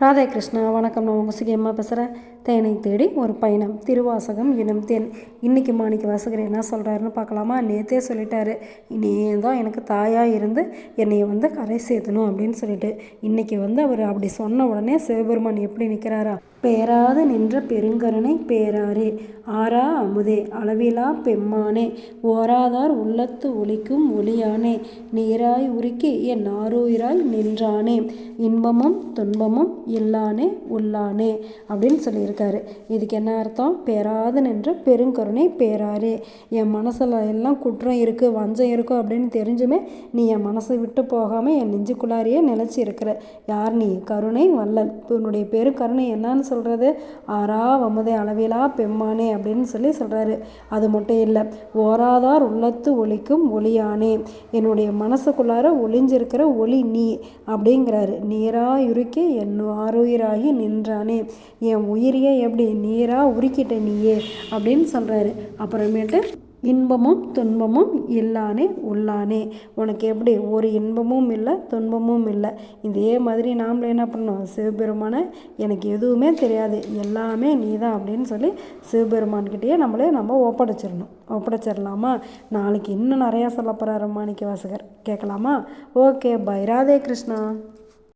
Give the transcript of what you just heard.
ராதே கிருஷ்ணா வணக்கம். நான் உங்கள் சுகியம்மா பேசுகிறேன் தேனை தேடி ஒரு பயணம். திருவாசகம் இனம் தேன். இன்றைக்கி மாணிக்க வாசகர் என்ன சொல்கிறாருன்னு பார்க்கலாமா? நேற்றே சொல்லிட்டாரு. நீ தான் எனக்கு தாயாக இருந்து என்னை வந்து கரை சேர்த்தணும் அப்படின்னு சொல்லிட்டு. இன்றைக்கி வந்து அவர் அப்படி சொன்ன உடனே சிவபெருமான் எப்படி நிற்கிறாரா பேராது நின்ற பெருங்கருணை பேராரே. ஆரா அமுதே அளவிலா பெம்மானே ஓராதார் உள்ளத்து ஒளிக்கும் ஒளியானே நீராய் உருக்கி என் ஆரூயிராய் நின்றானே இன்பமும் துன்பமும் இல்லானே உள்ளானே அப்படின்னு சொல்லியிருக்காரு. இதுக்கு என்ன அர்த்தம்? பேராது நின்ற பெருங்கருணை பேராரே. என் மனசில் எல்லாம் குற்றம் இருக்குது வஞ்சம் இருக்கும் அப்படின்னு தெரிஞ்சுமே நீ என் மனசை விட்டு போகாமல் என் நெஞ்சுக்குள்ளாரியே நிலச்சி இருக்கிற யார் நீ? கருணை வல்லல் உன்னுடைய பெருங்கருணை என்னன்னு சொல்கிறது ஆறா வமுதை அளவிலா பெம்மானே அப்படின்னு சொல்லி சொல்கிறாரு அது மட்டும் இல்லை ஓராதார் உள்ளத்து ஒளிக்கும் ஒளியானே என்னுடைய மனசுக்குள்ளார ஒளிஞ்சிருக்கிற ஒளி நீ அப்படிங்கிறாரு. நீரா உருக்கி என் ஆறுயிராகி நின்றானே என் உயிரியை எப்படி நீராக உருக்கிட்ட நீயே அப்படின்னு சொல்கிறாரு அப்புறமேட்டு இன்பமும் துன்பமும் இல்லானே உள்ளானே. உனக்கு எப்படி? ஒரு இன்பமும் இல்லை துன்பமும் இல்லை. இதே மாதிரி நாமளும் என்ன பண்ணோம் சிவபெருமானை எனக்கு எதுவுமே தெரியாது. எல்லாமே நீ தான் அப்படின்னு சொல்லி சிவபெருமான்கிட்டயே நம்மளே நம்ம ஒப்படைச்சிடணும். ஒப்படைச்சிடலாமா? நாளைக்கு இன்னும் நிறையா சொல்ல போகிறாரு மாணிக்க வாசகர் கேட்கலாமா? Okay bye. ராதே கிருஷ்ணா.